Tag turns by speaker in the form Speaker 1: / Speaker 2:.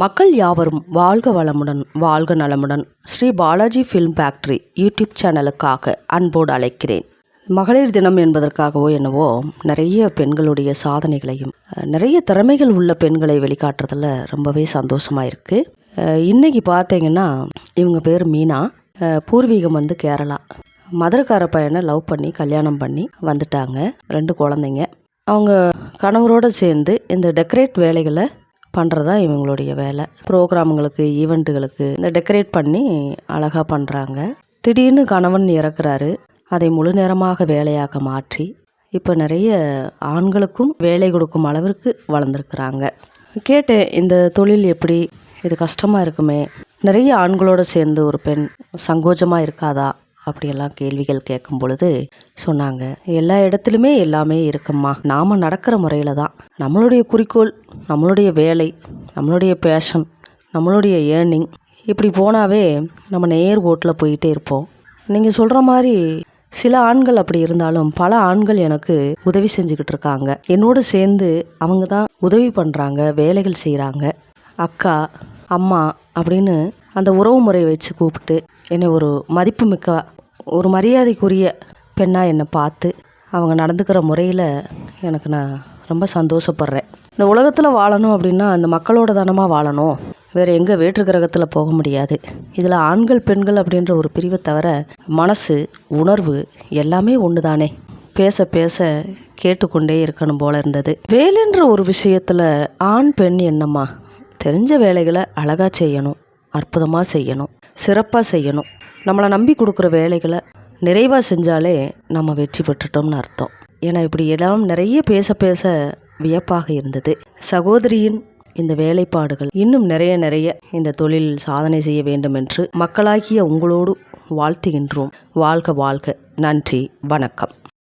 Speaker 1: மக்கள் யாவரும் வாழ்க வளமுடன் வாழ்க நலமுடன். Sri Balaji film factory YouTube சேனலுக்காக அன்போடு அழைக்கிறேன். மகளிர் தினம் என்பதற்காகவோ என்னவோ நிறைய பெண்களுடைய சாதனைகளையும் நிறைய திறமைகள் உள்ள பெண்களை வெளிக்காட்டுறதுல ரொம்பவே சந்தோஷமாக இருக்குது இன்றைக்கி பார்த்தீங்கன்னா இவங்க பேர் மீனா. பூர்வீகம் வந்து கேரளா. மதுரக்கார பையனை லவ் பண்ணி கல்யாணம் பண்ணி வந்துட்டாங்க. ரெண்டு குழந்தைங்க. அவங்க கணவரோடு சேர்ந்து இந்த டெக்கரேட் வேலைகளை பண்ணுறதா இவங்களுடைய வேலை. ப்ரோக்ராம்களுக்கு ஈவெண்ட்டுகளுக்கு இந்த டெக்கரேட் பண்ணி அழகாக பண்ணுறாங்க திடீர்னு கணவன் இறக்குறாரு. அதை முழு நேரமாக வேலையாக மாற்றி இப்போ நிறைய ஆண்களுக்கும் வேலை கொடுக்கும் அளவிற்கு வளர்ந்துருக்குறாங்க. கேட்டேன் இந்த தொழில் எப்படி? இது கஷ்டமாக இருக்குமே. நிறைய ஆண்களோடு சேர்ந்து ஒரு பெண் சங்கோஜமாக இருக்காதா? அப்படியெல்லாம் கேள்விகள் கேட்கும் பொழுது சொன்னாங்க எல்லா இடத்துலையுமே எல்லாமே இருக்கும்மா. நாம் நடக்கிற முறையில் தான். நம்மளுடைய குறிக்கோள் நம்மளுடைய வேலை நம்மளுடைய பேஷன் நம்மளுடைய ஏர்னிங் இப்படி போனாவே நம்ம நேர் ஓட்டில் போயிட்டே இருப்போம். நீங்கள் சொல்கிற மாதிரி சில ஆண்கள் அப்படி இருந்தாலும் பல ஆண்கள் எனக்கு உதவி செஞ்சுக்கிட்டு இருக்காங்க. என்னோடு சேர்ந்து அவங்க தான் உதவி பண்ணுறாங்க வேலைகள் செய்கிறாங்க அக்கா அம்மா அப்படின்னு அந்த உறவு முறை வச்சு கூப்பிட்டு என்னை ஒரு மதிப்புமிக்க ஒரு மரியாதைக்குரிய பெண்ணாக என்னை பார்த்து அவங்க நடந்துக்கிற முறையில் எனக்கு நான் ரொம்ப சந்தோஷப்படுறேன். இந்த உலகத்தில் வாழணும் அப்படின்னா அந்த மக்களோட தானமாக வாழணும்? வேறு எங்கே வேற்று கிரகத்தில் போக முடியாது. இதில் ஆண்கள் பெண்கள் அப்படின்ற ஒரு பிரிவை தவிர மனசு உணர்வு எல்லாமே ஒன்று தானே பேச பேச கேட்டுக்கொண்டே இருக்கணும் போல இருந்தது. வேலைன்ற ஒரு விஷயத்தில் ஆண் பெண் என்னம்மா? தெரிஞ்ச வேலைகளை அழகாக செய்யணும். அற்புதமாக செய்யணும் சிறப்பாக செய்யணும். நம்மளை நம்பி கொடுக்குற வேலைகளை நிறைவாக செஞ்சாலே நம்ம வெற்றி பெற்றுட்டோம்னு அர்த்தம். ஏன்னா இப்படி எல்லாம் நிறைய பேச பேச வியப்பாக இருந்தது. சகோதரியின் இந்த வேலைப்பாடுகள் இன்னும் நிறைய நிறைய இந்த தொழில் சாதனை செய்ய வேண்டும் என்று மக்களாகிய உங்களோடு வாழ்த்துகின்றோம். வாழ்க வாழ்க. நன்றி. வணக்கம்.